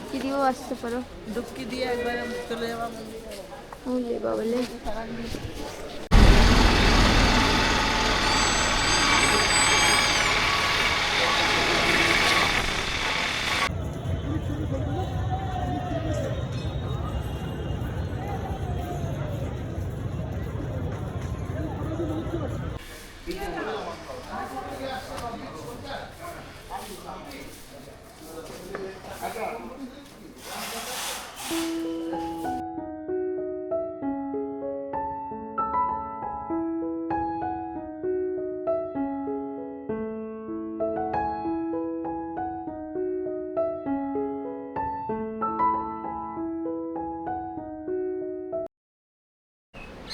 डुबकी दियो आस्ते तो परो डुबकी दिया एक बार हम चले जावा मंदिर ओ हाँ, ये बाबले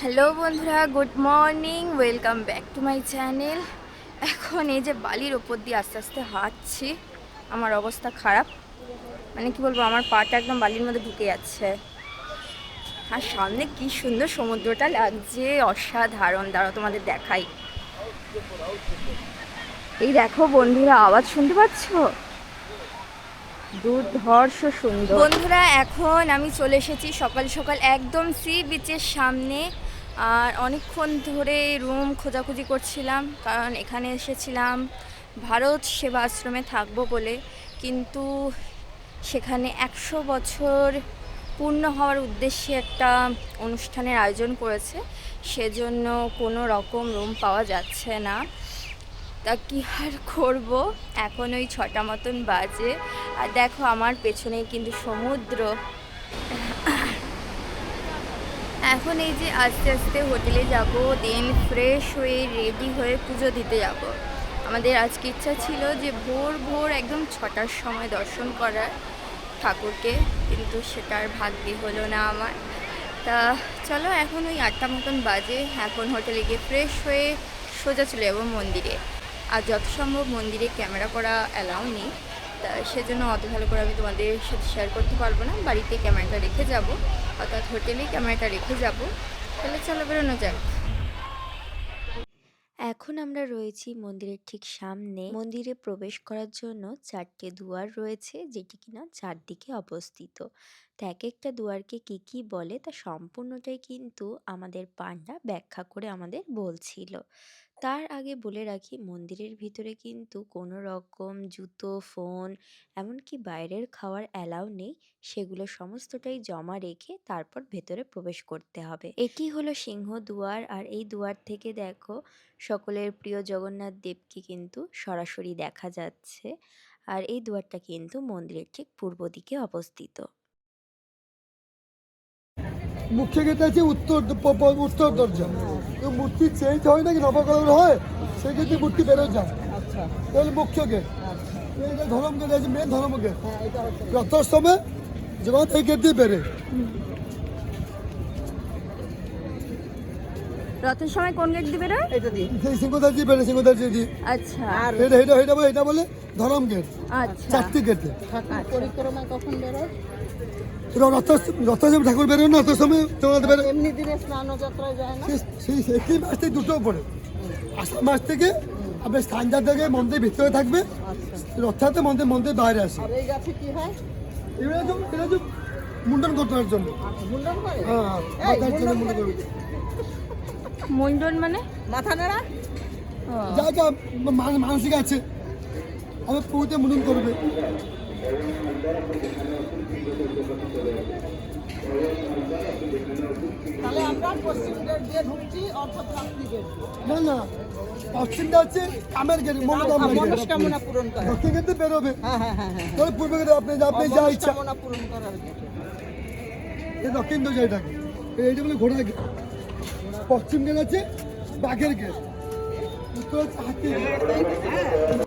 হ্যালো বন্ধুরা, good morning, welcome back to my channel. এখন এই যে বালির ওপর দিয়ে আস্তে আস্তে হাঁটছি, আমার অবস্থা খারাপ। মানে কি বলব, আমার পাটা একদম বালির মধ্যে ঢুকে যাচ্ছে। আর সামনে কি সুন্দর সমুদ্রটা লাগছে, অসাধারণ। দাঁড়াও, তোমাদের দেখাই। এই দেখো বন্ধুরা, আওয়াজ শুনতে পাচ্ছ? দুর্ধর্ষ সুন্দর। বন্ধুরা, এখন আমি চলে এসেছি সকাল সকাল একদম সি বিচের সামনে। আর অনেকক্ষণ ধরে রুম খোঁজাখুঁজি করছিলাম, কারণ এখানে এসেছিলাম, ভারত সেবা আশ্রমে থাকব বলে। কিন্তু সেখানে একশো বছর পূর্ণ হওয়ার উদ্দেশ্যে একটা অনুষ্ঠানের আয়োজন করেছে, সেজন্য কোনো রকম রুম পাওয়া যাচ্ছে না। তা কী আর করব? এখন ওই ছটা মতন বাজে। আর দেখো, আমার পেছনেই কিন্তু সমুদ্র। এখন এই যে আস্তে আস্তে হোটেলে যাব দেন ফ্রেশ হয়ে রেডি হয়ে পুজো দিতে যাব। আমাদের আজকে ইচ্ছা ছিল যে ভোর ভোর একদম ছটার সময় দর্শন করার ঠাকুরকে, কিন্তু সেটার ভাগ্যে হলো না আমার। তা চলো এখন ওই আটটা মতন বাজে, এখন হোটেলে গিয়ে ফ্রেশ হয়ে সোজা চলে যাব মন্দিরে। আর যত সম্ভব মন্দিরে ক্যামেরা করা অ্যালাউ নেই। তা সেজন্য অত ভালো করে আমি তোমাদের সাথে শেয়ার করতে পারব না। বাড়িতে ক্যামেরাটা রেখে যাব। অর্থাৎ হোটেলেই ক্যামেরাটা রেখে যাব। তাহলে চলো বেরোনো যাক। এখন আমরা রয়েছি মন্দিরের ঠিক সামনে। মন্দিরে প্রবেশ করার জন্য চারটে দুয়ার রয়েছে, যেটি কিনা চারদিকে অবস্থিত। তো এক একটা দুয়ারকে কি কি বলে, তা সম্পূর্ণটাই কিন্তু আমাদের পান্ডা ব্যাখ্যা করে আমাদের বলছিল। তার আগে বলে রাখি, মন্দিরের ভিতরে কিন্তু কোনো রকম জুতো, ফোন, এমনকি বাইরের খাওয়ার অ্যালাউ নেই। সেগুলো সমস্তটাই জমা রেখে তারপর ভেতরে প্রবেশ করতে হবে। এটি হলো সিংহ দুয়ার, আর এই দুয়ার থেকে দেখো, সকলের প্রিয় জগন্নাথ দেবকে কিন্তু সরাসরি দেখা যাচ্ছে। আর এই দুয়ারটা কিন্তু মন্দিরের ঠিক পূর্ব দিকে অবস্থিত। মুখ্য গেট আছে উত্তর উত্তর দরজা। তো মূর্তি চেঞ্জ হয় নাকি? নবকলর হয়? সেই ক্ষেত্রে মূর্তি বেরো যায়। আচ্ছা। তাহলে মুখ্য গেট। এইটা ধর্ম গেট আছে মেন ধর্ম গেট। হ্যাঁ এটা হচ্ছে রথর সময় জগন্নাথ এই গেট দিয়ে বেরে রথের সময় কোন গেট দিবে রে এটা দিয়ে। সেই সিংহদার দিয়ে বেরে সিংহদার দিয়ে। আচ্ছা। আর এটা এটা এটা বলে ধরম গেট। আচ্ছা। চারটি গেটে। পরিক্রমা কখন বেরোয়? রথ রথ ঠাকুর বেরোয় না রথের সময় জগন্নাথ বেরো এমনি দিনে স্নান যায় না? সেই সেই মাস থেকে দুটো পড়ে। আষাঢ় মাস থেকে আপনার স্থানজার থেকে মন্দির ভিতরে থাকবে। আচ্ছা। রথযাত্রা মন্দির মন্দির বাইরে আসে। আর এই গাছে কি হয়? এবারে তো এটা তো মুন্ডন করার জন্য। আচ্ছা, মুন্ডন করে? হ্যাঁ মাথার জন্য মুন্ডন করে। মন্ডন মানে? মাথা নেড়া? যা যা মানসিক আছে। আমি পুরোতে মুন্ডন করবে। তাহলে আমরা পশ্চিম গেট দিয়ে ঢুকছি অর্থাৎ রাত্রি গেট না না পশ্চিমটা হচ্ছে কামের গেট পূরণ করে। দক্ষিণ গেটে বেরোবে। হ্যাঁ হ্যাঁ হ্যাঁ হ্যাঁ। তাহলে পূর্ব গেটে আপনি যা আপনি যা ইচ্ছা। পূরণ করার গেট এই দক্ষিণ তো যেটাকে এইটা বলে ঘোড়া গেট পশ্চিম গেট আছে বাঘের গেট উত্তর হাতির গেট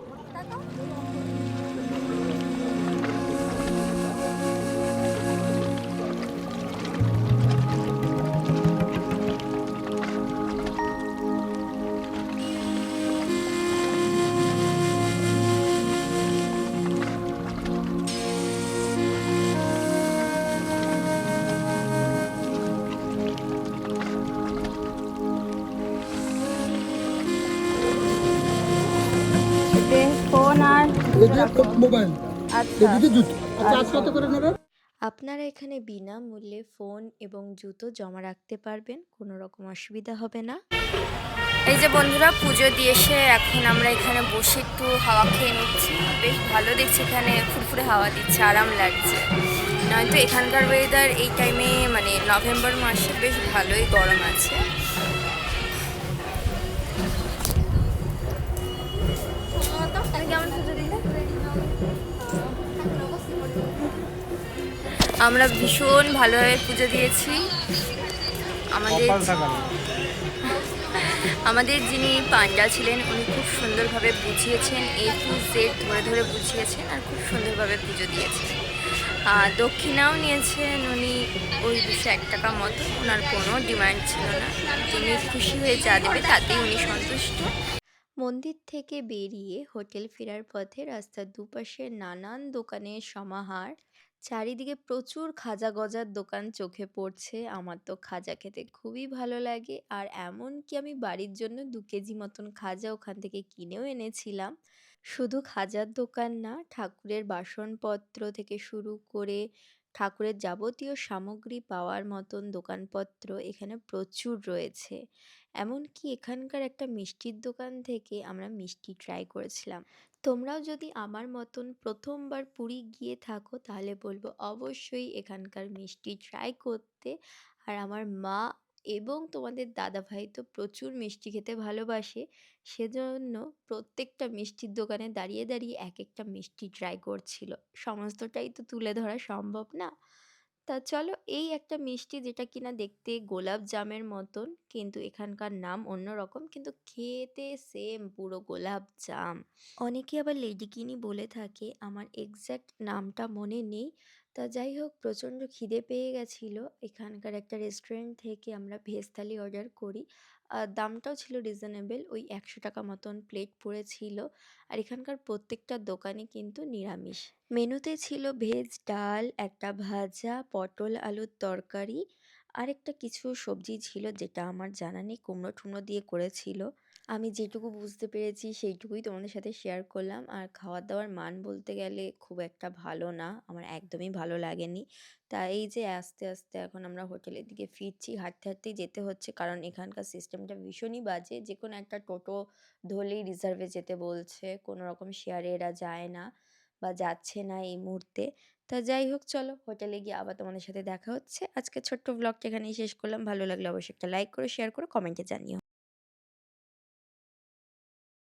মোবাইল আচ্ছা। এদিকে জুতো। চার্জ কত করে নেবে? আপনারা এখানে বিনামূল্যে ফোন এবং জুতো জমা রাখতে পারবেন কোনো রকম অসুবিধা হবে না। এই যে বন্ধুরা পুজো দিয়ে এসে এখন আমরা এখানে বসে একটু হাওয়া খেয়ে নিচ্ছি। বেশ ভালো দেখছি এখানে ফুরফুরে হাওয়া দিচ্ছে আরাম লাগছে। নয়তো এখানকার ওয়েদার এই টাইমে মানে নভেম্বর মাসে বেশ ভালোই গরম আছে। আমরা ভীষণ ভালোভাবে পুজো দিয়েছি। আমাদের আমাদের যিনি পান্ডা ছিলেন উনি খুব সুন্দরভাবে বুঝিয়েছেন এ টু জেড ধরে ধরে বুঝিয়েছেন আর খুব সুন্দরভাবে পুজো দিয়েছেন। আর দক্ষিণাও নিয়েছেন উনি ওই দুশো এক টাকা মতো ওনার কোনো ডিমান্ড ছিল না। তিনি খুশি হয়ে যা দেবে তাতেই উনি সন্তুষ্ট। মন্দির থেকে বেরিয়ে হোটেল ফেরার পথে রাস্তার দুপাশে নানান দোকানের সমাহার চারিদিকে প্রচুর খাজা গজার দোকান চোখে পড়ছে। আমার তো খাজা খেতে খুবই ভালো লাগে। আর এমন কি আমি বাড়ির জন্য দু কেজি মতন খাজা ওখান থেকে কিনেও এনেছিলাম। শুধু খাজার দোকান না, ঠাকুরের বাসনপত্র থেকে শুরু করে ঠাকুরের যাবতীয় সামগ্রী পাওয়ার মতন দোকানপত্র এখানে প্রচুর রয়েছে। এমনকি এখানকার একটা মিষ্টির দোকান থেকে আমরা মিষ্টি ট্রাই করেছিলাম। তোমরাও যদি আমার মতন প্রথমবার পুরী গিয়ে থাকো, তাহলে বলব অবশ্যই এখানকার মিষ্টি ট্রাই করতে। আর আমার মা এবং তোমাদের দাদাভাই তো প্রচুর মিষ্টি খেতে ভালোবাসে, সেজন্য প্রত্যেকটা মিষ্টির দোকানে দাঁড়িয়ে দাঁড়িয়ে এক একটা মিষ্টি ট্রাই করছিল। সমস্তটাই তো তুলে ধরা সম্ভব না। তা চলো এই একটা মিষ্টি যেটা কিনা দেখতে গোলাপ জামের মতন, কিন্তু এখানকার নাম অন্যরকম, কিন্তু খেতে সেম পুরো গোলাপ জাম। অনেকে আবার লেডিকিনি বলে থাকে, আমার এক্স্যাক্ট নামটা মনে নেই। তা যাই হোক, প্রচণ্ড খিদে পেয়ে গেছিল। এখানকার একটা রেস্টুরেন্ট থেকে আমরা ভেজ থালি অর্ডার করি। দামটাও ছিল রিজনেবল ওই একশো টাকা মতন প্লেট পড়েছিল। আর এখানকার প্রত্যেকটা দোকানে কিন্তু নিরামিষ। মেনুতে ছিল ভেজ ডাল, একটা ভাজা, পটল আলুর তরকারি আর একটা কিছু সবজি ছিল যেটা আমার জানা নেই কুমড়ো টুমড়ো দিয়ে করেছিল। আমি যেটুকু বুঝতে পেরেছি সেইটুকুই তোমাদের সাথে শেয়ার করলাম। আর খাওয়ার দাওয়ার মান বলতে গেলে খুব একটা ভালো না, আমার একদমই ভালো লাগেনি। তা এই যে আস্তে আস্তে এখন আমরা হোটেলের দিকে ফিরছি, হাঁটতে, হাঁটতেই যেতে হচ্ছে। কারণ এখানকার সিস্টেমটা ভীষণই বাজে যে কোনো একটা টোটো ধরলেই রিজার্ভে যেতে বলছে, কোনো রকম শেয়ারে এরা যায় না বা যাচ্ছে না এই মুহূর্তে। তা যাই হোক, চলো হোটেলে গিয়ে আবার তোমাদের সাথে দেখা হচ্ছে। আজকে ছোট্ট ব্লগটা এখানেই শেষ করলাম। ভালো লাগলে অবশ্যই একটা লাইক করো শেয়ার করো কমেন্টে জানিও।